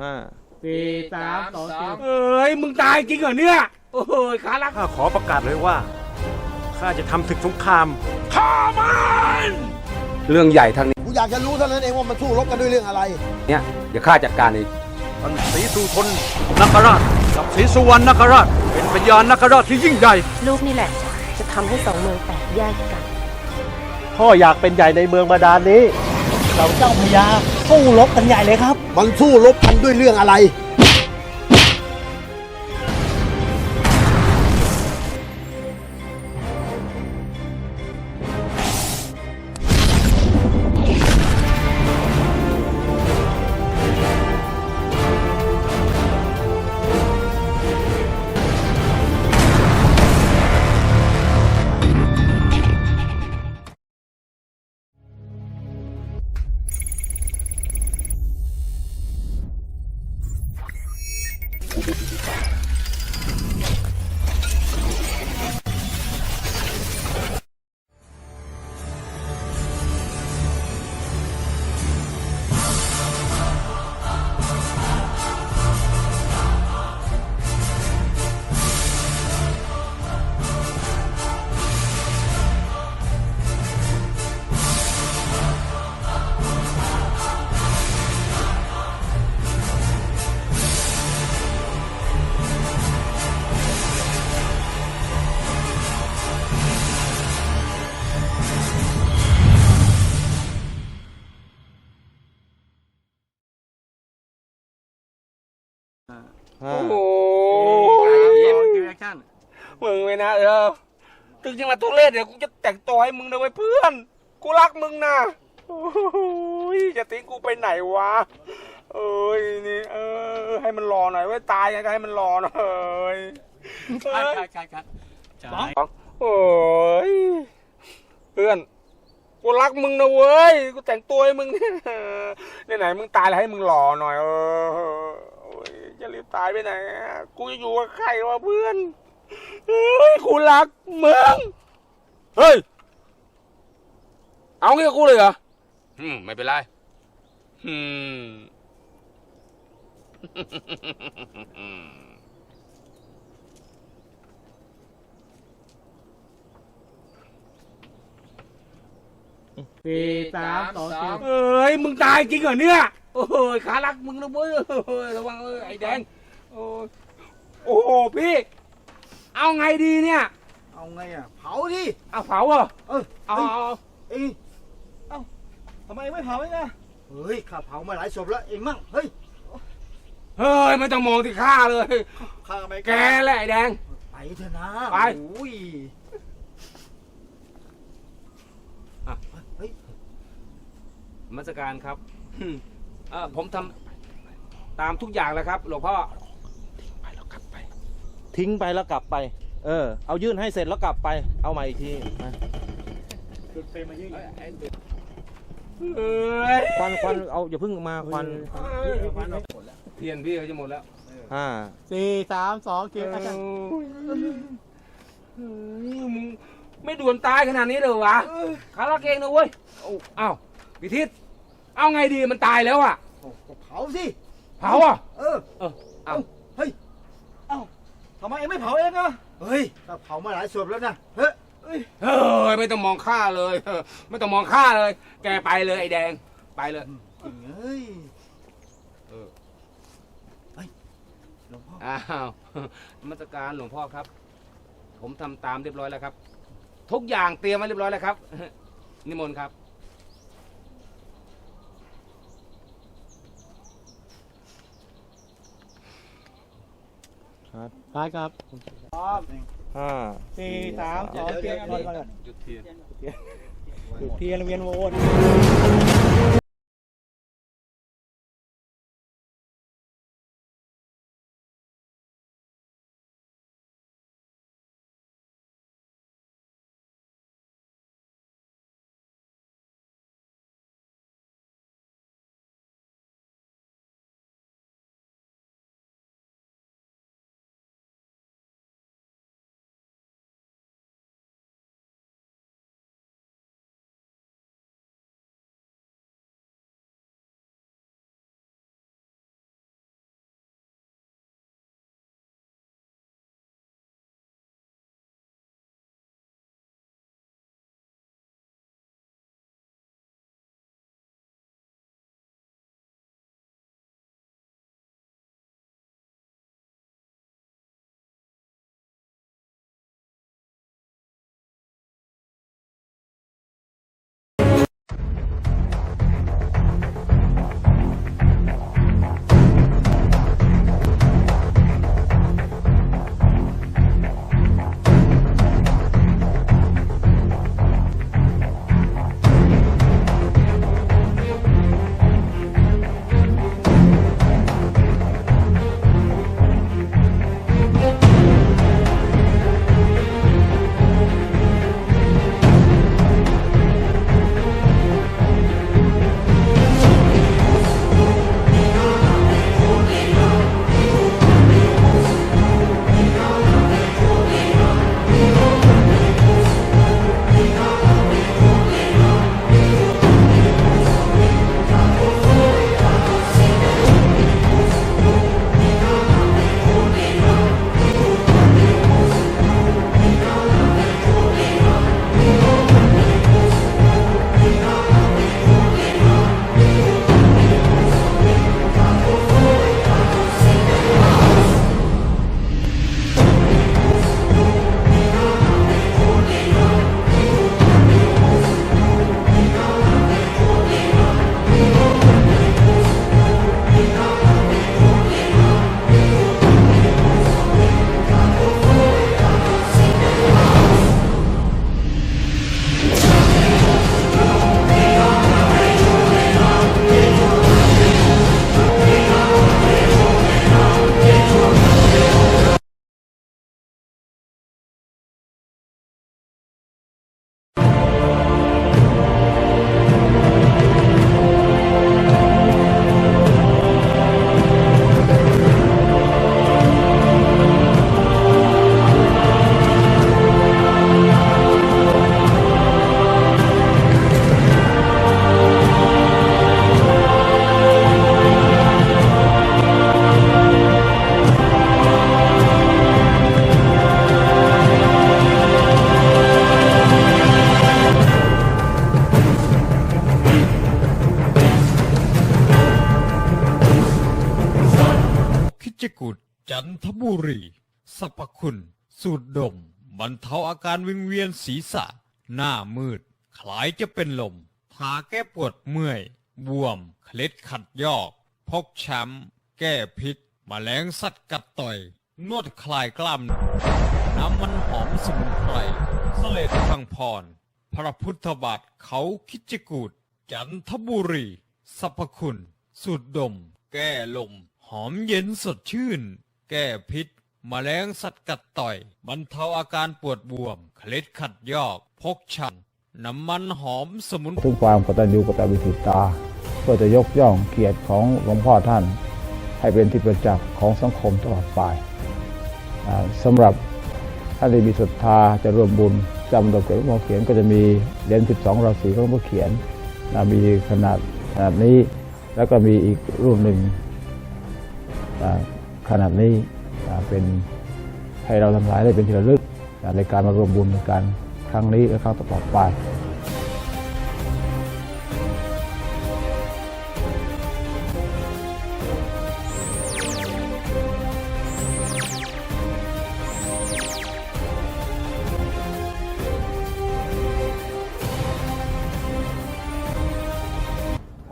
ห้าสี่สามสองสี่เอ้ยมึงตายจริงเหรอเนี่ย โอ้ยขาลักข้าขอประกาศเลยว่าข้าจะทำศึกสงครามข้ามันเรื่องใหญ่ทางนี้กูอยากจะรู้เท่านั้นเองว่ามันสู้รบกันด้วยเรื่องอะไร เนี่ยเดี๋ยวข้าจัดการเองท่านศรีสุทนนคราชกับศรีสุวรรณนคราช เป็นพญานนคราชที่ยิ่งใหญ่ ลูกนี่แหละ จะทำให้สองเมืองแตกแยกกัน พ่ออยากเป็นใหญ่ในเมืองบาดาลนี้เราเจ้าพญาสู้รบกันใหญ่เลยครับ มันสู้รบกันด้วยเรื่องอะไร ห้าโอ้ยมึงเลยนะเออถึงจะมาทุเรศเดี๋ยวกูจะแต่งตัวให้มึงนะเว้ยเพื่อน กูรักมึงนะโอ้ยจะทิ้งกูไปไหนวะ เอ้ยนี่เออ ให้มันรอหน่อยเว้ยตายยังไงก็ให้มันรอหน่อยใช่ใช่ใช่ใช่โอ้ยเพื่อนกูรักมึงนะเว้ย กูแต่งตัวให้มึงเนี่ยไหนๆมึงตายแล้วให้มึงหล่อหน่อยเออโอ้ย จะรีบตายไปไหนอะกูจะอยู่กับใครวะเพื่อนเฮ้ยกูรักมึงเฮ้ย เอางี้กับกูเลยเหรออืมไม่เป็นไรอืม สี่สามสองสี่ เอ้ยมึงตายจริงเหรอเนี่ยโอ้ยขารักมึงนะเว้ยโอ้ยระวังเอ้ยไอ้แดงโอ้ยโอ้โหพี่ เอาไงดีเนี่ยเอาไงอะ เผาดิ เอาเผาเหรอเออเอาเฮ้ยเอาเอาเอ้ยเอ้าทำไมไม่เผาเองอะเฮ้ยข้าเผามาหลายศพแล้วเองมั่งเฮ้ยเฮ้ยไม่ต้องมองที่ข้าเลย ข้าไม่แกแหละไอ้แดง ไปเถอะนะไป โอ้ยมัสการครับ เออผมทำตามทุกอย่างแล้วครับ หลวงพ่อทิ้งไปแล้วกลับไป เออ เอายื่นให้เสร็จแล้วกลับไป เอาใหม่อีกทีมาเอ้ยควันควันเอาอย่าเพิ่งมาควันเทียนพี่เขาจะหมดแล้วห้าสี่สามสองสี่อาจารย์เฮ้ยมึงไม่ด่วนตายขนาดนี้เลยวะขาลักเองนะเว้ยเอ้าเอ้าพิทิศ เอาไงดีมันตายแล้วอะโอ้ก็เผาสิ เผาอะเออ เออเอาเฮ้ย เอ้าทำไมเองไม่เผาเองอะเฮ้ยข้าเผามาหลายศพแล้วนะ เฮ้ยเฮ้ยเฮ้ยไม่ต้องมองข้าเลยเออไม่ต้องมองข้าเลย แกไปเลยไอ้แดง ไปเลยจริงเอ้ยเออเฮ้ยหลวงพ่อ อ้าวนมัสการหลวงพ่อครับ ผมทำตามเรียบร้อยแล้วครับ ทุกอย่างเตรียมไว้เรียบร้อยแล้วครับ นิมนต์ครับ ได้ครับพร้อมห้าสี่สามสองสี่จุดเทียนจุดเทียนเวียนโวน จันทบุรีสรรพคุณ สูตดมบรรเทาอาการวิงเวียนศีรษะ หน้ามืด คล้ายจะเป็นลม ทาแก้ปวดเมื่อย บวม เคล็ดขัดยอก พกช้ำ แก้พิษมแมลงสัตว์กัดต่อย นวดคลายกล้ามน้ำมันหอมสมุนไพรเสลดพังพร พระพุทธบาทเขาคิจกูดจันทบุรีสรรพคุณ สูตดม แก้ลม หอมเย็นสดชื่น แก้พิษมแมลงสัตว์กัดต่อยบรรเทาอาการปวดบวม เคล็ดขัดยอกพกช้ำน้ำมันหอมสมุนถึงความกตัญญูกตวิสิตา เพื่อจะยกย่องเกียรติของหลวงพ่อท่าน ให้เป็นที่ประจักษ์ของสังคมตลอดไปสำหรับท่านที่มีศรัทธาจะร่วมบุญจำดอกเกศหลวงพ่อเขียนก็จะมีเหรียญ12 ราศีของหลวงพ่อเขียนมีขนาดขนาดนี้แล้วก็มีอีกรูปหนึ่ง ขนาดนี้เป็นให้เราทั้งหลายได้เป็นที่ระลึกในการมารวมบุญในการครั้งนี้และครั้งต่อไป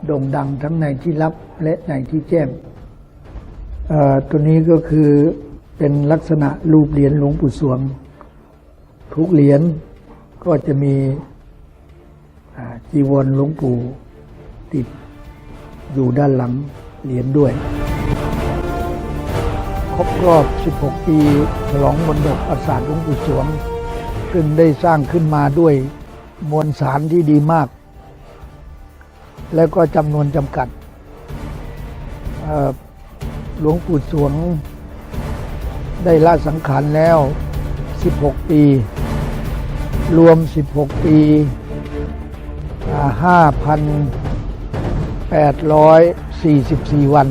โด่งดังทั้งในที่ลับและในที่แจ้ง ตัวนี้ก็คือเป็นลักษณะรูปเหรียญหลวงปู่สวง ทุกเหรียญก็จะมีจีวรหลวงปู่ติดอยู่ด้านหลังเหรียญด้วย ครบรอบ 16 ปีฉลองมนดบประสาทหลวงปู่สวง ซึ่งได้สร้างขึ้นมาด้วยมวลสารที่ดีมาก แล้วก็จำนวนจำกัด หลวงปู่สวง ได้ละสังขารแล้ว 16 ปี รวม 16 ปี 5,844 วัน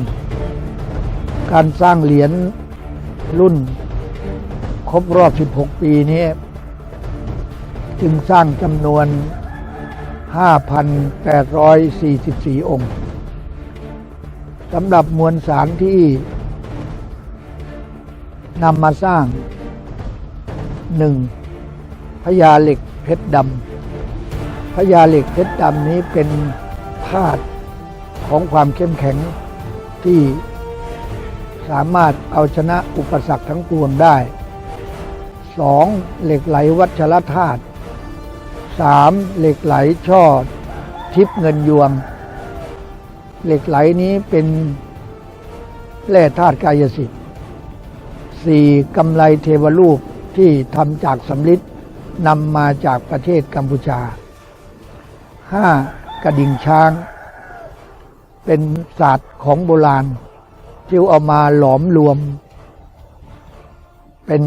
การสร้างเหรียญรุ่น ครบรอบ 16 ปีนี้ จึงสร้างจำนวน 5,844 องค์ สำหรับมวลสารที่นำมาสร้างหนึ่งพญาเหล็กเพชรดำพญาเหล็กเพชรดำนี้เป็นธาตุของความเข้มแข็งที่สามารถเอาชนะอุปสรรคทั้งปวงได้สองเหล็กไหลวัชรธาตุสามเหล็กไหลช่อทิพย์เงินยวง เหล็กไหลนี้เป็นแร่ธาตุกายสิทธิ์สี่กำไลเทวรูปที่ทำจากสำลิดนำมาจากประเทศกัมพูชาห้ากระดิ่งช้าง เป็นศาสตร์ของโบราณที่เอามาหลอมรวม เป็น